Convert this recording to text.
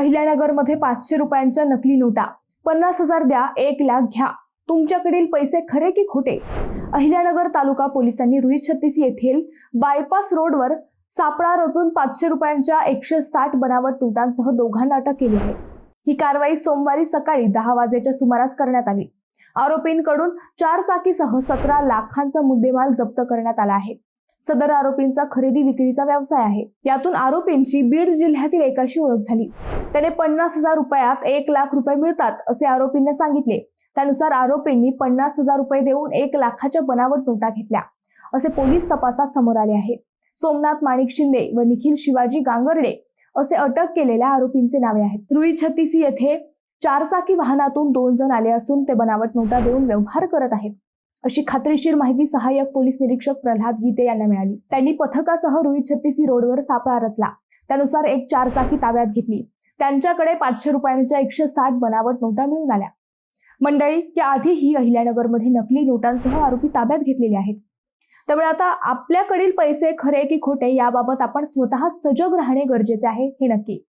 अहिल्यानगरमध्ये पाचशे रुपयांच्या नकली नोटा. पन्नास हजार द्या एक लाख घ्या. तुमच्याकडील पैसे खरे की खोटे? अहिल्यानगर तालुका पोलिसांनी रुई छत्तीस येथील बायपास रोडवर सापळा रचून पाचशे रुपयांच्या एकशे साठ बनावट नोटांसह दोघांना अटक केली आहे. ही कारवाई सोमवारी सकाळी दहा वाजेच्या सुमारास करण्यात आली. आरोपींकडून चार चाकीसह सतरा लाखांचा मुद्देमाल जप्त करण्यात आला आहे. सदर आरोपींचा खरेदी विक्रीचा व्यवसाय आहे. यातून आरोपींची बीड जिल्ह्यातील एकाशी ओळख झाली. त्याने पन्नास हजार रुपयात एक लाख रुपये मिळतात असे आरोपींनी सांगितले. त्यानुसार आरोपींनी पन्नास हजार रुपये देऊन एक लाखाच्या बनावट नोटा घेतल्या असे पोलीस तपासात समोर आले आहे. सोमनाथ माणिक शिंदे व निखिल शिवाजी गांगर्डे असे अटक केलेल्या आरोपींचे नावे आहेत. रुई छत्तीसी येथे चारचाकी वाहनातून दोन जण आले असून ते बनावट नोटा देऊन व्यवहार करत आहेत. अशी खात्रीशीर माहिती सहाय्यक पोलीस निरीक्षक प्रल्हाद गीते यांना मिळाली. त्यांनी पथकासह रोहित छत्तीसी रोडवर सापळा रचला. त्यानुसार एक चारचाकी ताब्यात घेतली. त्यांच्याकडे पाचशे रुपयांच्या एकशे साठ बनावट नोटा मिळून आल्या. मंडळी या आधीही अहिल्यानगरमध्ये नकली नोटांसह आरोपी ताब्यात घेतलेले आहेत. त्यामुळे आता आपल्याकडील पैसे खरे की खोटे याबाबत आपण स्वतः सजग राहणे गरजेचे आहे हे नक्की.